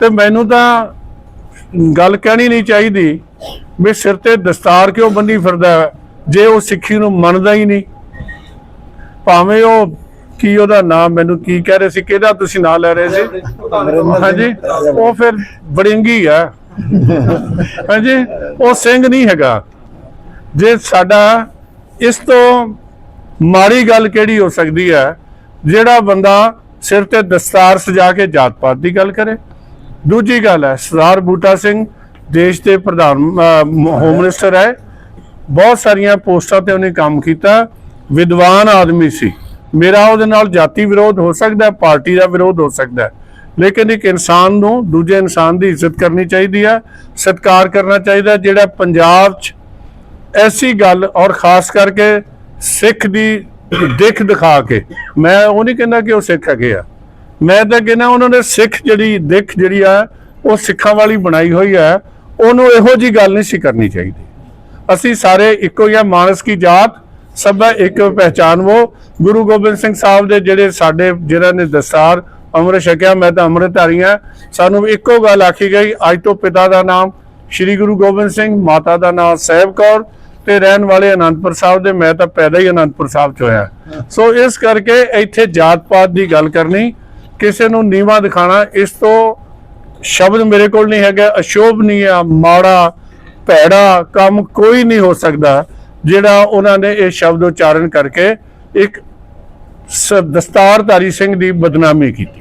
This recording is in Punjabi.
ਤੇ ਮੈਨੂੰ ਤਾਂ ਗੱਲ ਕਹਿਣੀ ਨਹੀਂ ਚਾਹੀਦੀ ਵੀ ਸਿਰ ਤੇ ਦਸਤਾਰ ਕਿਉਂ ਬੰਨੀ ਫਿਰਦਾ ਜੇ ਉਹ ਸਿੱਖੀ ਨੂੰ ਮੰਨਦਾ ਹੀ ਨਹੀਂ ਭਾਵੇਂ ਉਹ ਕੀ ਉਹਦਾ ਨਾਮ ਮੈਨੂੰ ਕੀ ਕਹਿ ਰਹੇ ਸੀ ਕਿਹਦਾ ਤੁਸੀਂ ਨਾਂ ਲੈ ਰਹੇ ਸੀ? ਹਾਂਜੀ ਉਹ ਫਿਰ ਬੜਿੰਗੀ ਆ। ਹਾਂਜੀ ਉਹ ਸਿੰਘ ਨਹੀਂ ਹੈਗਾ। ਜੇ ਸਾਡਾ ਇਸ ਤੋਂ ਮਾੜੀ ਗੱਲ ਕਿਹੜੀ ਹੋ ਸਕਦੀ ਹੈ? ਜਿਹੜਾ ਬੰਦਾ ਸਿਰ ਤੇ ਦਸਤਾਰ ਸਜਾ ਕੇ ਜਾਤ ਪਾਤ ਦੀ ਗੱਲ ਕਰੇ। ਦੂਜੀ ਗੱਲ ਹੈ, ਸਰਦਾਰ ਬੂਟਾ ਸਿੰਘ ਦੇਸ਼ ਦੇ ਪ੍ਰਧਾਨ ਹੋਮ ਮਿਨਿਸਟਰ ਹੈ। ਬਹੁਤ ਸਾਰੀਆਂ ਪੋਸਟਾਂ ਤੇ ਉਹਨੇ ਕੰਮ ਕੀਤਾ। ਵਿਦਵਾਨ ਆਦਮੀ ਸੀ। ਮੇਰਾ ਉਹਦੇ ਨਾਲ ਜਾਤੀ ਵਿਰੋਧ ਹੋ ਸਕਦਾ ਪਾਰਟੀ ਦਾ ਵਿਰੋਧ ਹੋ ਸਕਦਾ ਲੇਕਿਨ ਇੱਕ ਇਨਸਾਨ ਨੂੰ ਦੂਜੇ ਇਨਸਾਨ ਦੀ ਇੱਜ਼ਤ ਕਰਨੀ ਚਾਹੀਦੀ ਹੈ, ਸਤਿਕਾਰ ਕਰਨਾ ਚਾਹੀਦਾ ਜਿਹੜਾ ਪੰਜਾਬ 'ਚ ਐਸੀ ਗੱਲ ਔਰ ਖਾਸ ਕਰਕੇ ਸਿੱਖ ਦੀ ਦਿੱਖ ਦਿਖਾ ਕੇ, ਮੈਂ ਉਹ ਨਹੀਂ ਕਹਿੰਦਾ ਕਿ ਉਹ ਸਿੱਖ ਹੈਗੇ ਆ। ਮੈਂ ਤਾਂ ਕਹਿੰਦਾ ਉਹਨਾਂ ਨੇ ਸਿੱਖ ਜਿਹੜੀ ਦਿੱਖ ਜਿਹੜੀ ਆ ਉਹ ਸਿੱਖਾਂ ਵਾਲੀ ਬਣਾਈ ਹੋਈ ਹੈ ਉਹਨੂੰ ਇਹੋ ਜੀ ਗੱਲ ਨਹੀਂ ਸੀ ਕਰਨੀ ਚਾਹੀਦੀ। ਅਸੀਂ ਸਾਰੇ ਇੱਕੋ ਹੀ ਆ ਮਾਨਸ ਕੀ ਜਾਤ ਸਭ ਇੱਕ ਪਹਿਚਾਨ ਉਹ ਗੁਰੂ ਗੋਬਿੰਦ ਸਿੰਘ ਸਾਹਿਬ ਦੇ ਜਿਹੜੇ ਸਾਡੇ ਜਿਹੜਾ ਨੇ ਦਸਤਾਰ ਅੰਮ੍ਰਿਤ ਛਕਿਆ ਮੈਂ ਤਾਂ ਅੰਮ੍ਰਿਤਧਾਰੀ ਹਾਂ ਸਾਨੂੰ ਇੱਕੋ ਗੱਲ ਆਖੀ ਗਈ ਅੱਜ ਤੋਂ ਪਿਤਾ ਦਾ ਨਾਮ ਸ੍ਰੀ ਗੁਰੂ ਗੋਬਿੰਦ ਸਿੰਘ ਮਾਤਾ ਦਾ ਨਾਮ ਸਹਿਬ ਕੌਰ ਤੇ ਰਹਿਣ ਵਾਲੇ ਅਨੰਦਪੁਰ ਸਾਹਿਬ ਦੇ ਮੈਂ ਤਾਂ ਪੈਦਾ ਹੀ ਅਨੰਦਪੁਰ ਸਾਹਿਬ ਚ ਹੋਇਆ ਸੋ ਇਸ ਕਰਕੇ ਇੱਥੇ ਜਾਤ ਪਾਤ ਦੀ ਗੱਲ ਕਰਨੀ ਕਿਸੇ ਨੂੰ ਨੀਵਾ ਦਿਖਾਣਾ, ਇਸ ਤੋਂ ਸ਼ਬਦ ਮੇਰੇ ਕੋਲ ਨਹੀਂ ਹੈਗਾ ਅਸ਼ੋਭਨੀय ਮਾੜਾ, ਭੈੜਾ ਕੰਮ ਕੋਈ ਨਹੀਂ ਹੋ ਸਕਦਾ, ਜਿਹੜਾ ਉਹਨਾਂ ਨੇ ਇਹ ਸ਼ਬਦ ਉਚਾਰਨ ਕਰਕੇ ਇੱਕ ਸ- ਦਸਤਾਰਧਾਰੀ ਸਿੰਘ ਦੀ ਬਦਨਾਮੀ ਕੀਤੀ।